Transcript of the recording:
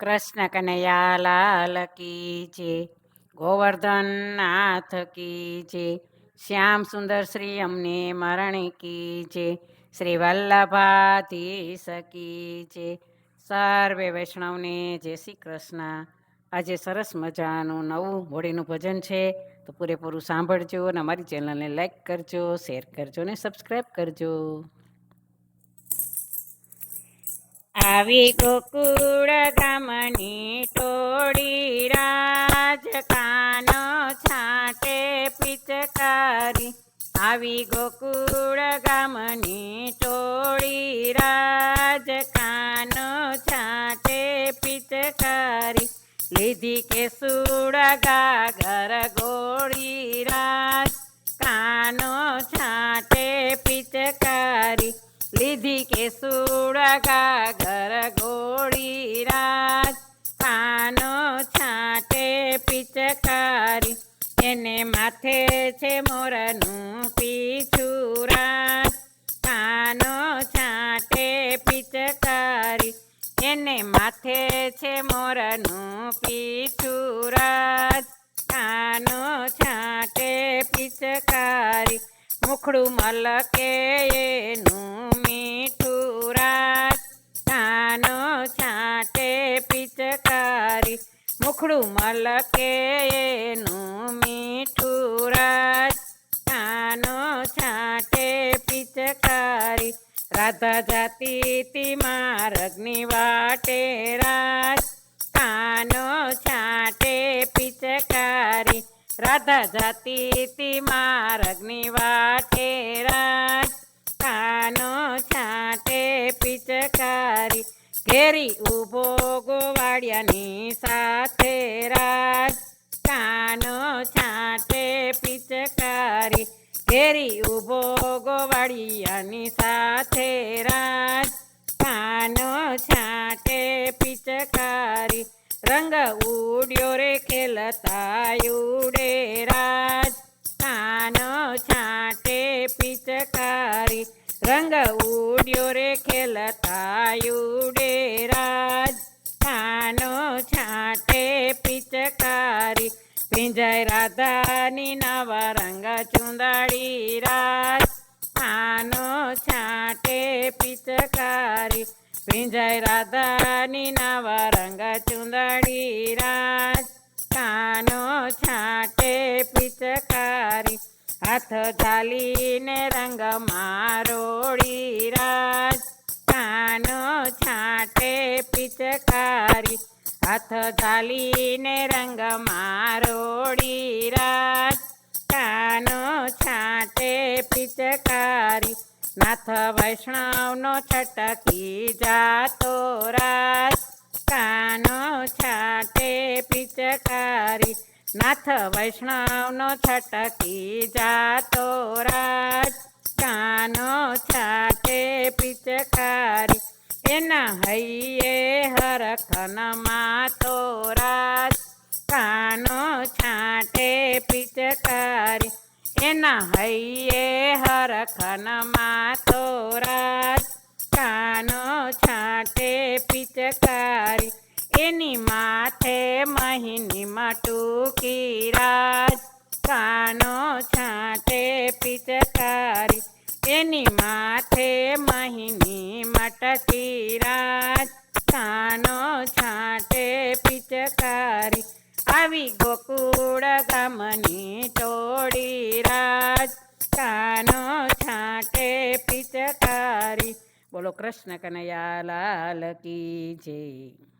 કૃષ્ણ કનૈયા લાલ કી જે ગોવર્ધન નાથ કી જે શ્યામ સુંદર શ્રી અમને મરણ કી જે શ્રી વલ્લભાધીશ કી જે સર્વે વૈષ્ણવને જય શ્રી કૃષ્ણ. આજે સરસ મજાનું નવું હોળીનું ભજન છે, તો પૂરેપૂરું સાંભળજો અને અમારી ચેનલને લાઈક કરજો, શેર કરજો અને સબસ્ક્રાઈબ કરજો. આવી ગોકુળ ગામની ટોળી રાજ કાનો છાટે પિચકારી. આવી ગોકુળ ગામની ટોળી રાજ કાનો છાટે પિચકારી. લીધી કે સુડા ગાગર ગોળી રાજ કાનો છાટે પિચકારી. લીધી કે સુડા ઘર ગોળી રાજ. પાનો છાટે પિચકારી, એને માથે છે મોરનું પીછું રાજ. પાનો છાટે પિચકારી, એને માથે છે મોરનું પીછું રાજ. કાનો છાટે પિચકારી, મુખડું મલકે એનું પિચકારી મુખડું મલકે એનું મીઠું રાજ. કાનો છાટે પિચકારી. રાધા જાતિ તી રગ્નિ વાટે રાજ. કાનો છાટે પિચકારી. રાધા જાતિ તી રગ્નિ વાટે રાજ. કાનો છાટે પિચકારી. ઘેરી ઊભો ગોવાળિયાની સાથે રાજ કાનો છાંટે પિચકારી ઘેરી ઊભો ગોવાળિયાની સાથે રાજ કાનો છાંટે પિચકારી રંગ ઉડ્યો રે, ખેલતા ઉડે. રાજ કાનો છાંટે પિચકારી રંગ ઉડ્યો રે, ખેલતા ઉડે. રાજ કાનો છાટે પિચકારી. પિંજાય રાધાની નવા રંગ ચુંદાડી રાત કાનો છાટે પિચકારી. પિંજાય રાધાની નવા રંગ ચુંદાડી રાજ કાનો છાટે પિચકારી. હાથ ઝાલીને રંગ મારોડી રાજ પિચકારી હાથ ઝાલીને રંગ મારોડી રાજ. કાનો છાંટે પિચકારી, નાથ વૈષ્ણવનો છટકી જાતો રાજ. કાનો છાંટે પિચકારી, નાથ વૈષ્ણવનો છટકી જાતો રાજ. કાનો છાટે પિચકારી એના હૈયે હરખન માતો રાત કાનો છાંટે પિચકારી. એના હૈયે હરખન માતો રાત કાનો છાંટે પિચકારી. એની માથે મહિની મટુકી રાત કાનો છાંટે પિચકારી. એની માથે મહિની મટકી કાનો છાટે પિચકારી. આવી ગોકુળ ગમની ટોળી રાજ કાનો છાંટે પિચકારી. બોલો કૃષ્ણ કનૈયા લાલ કી જય.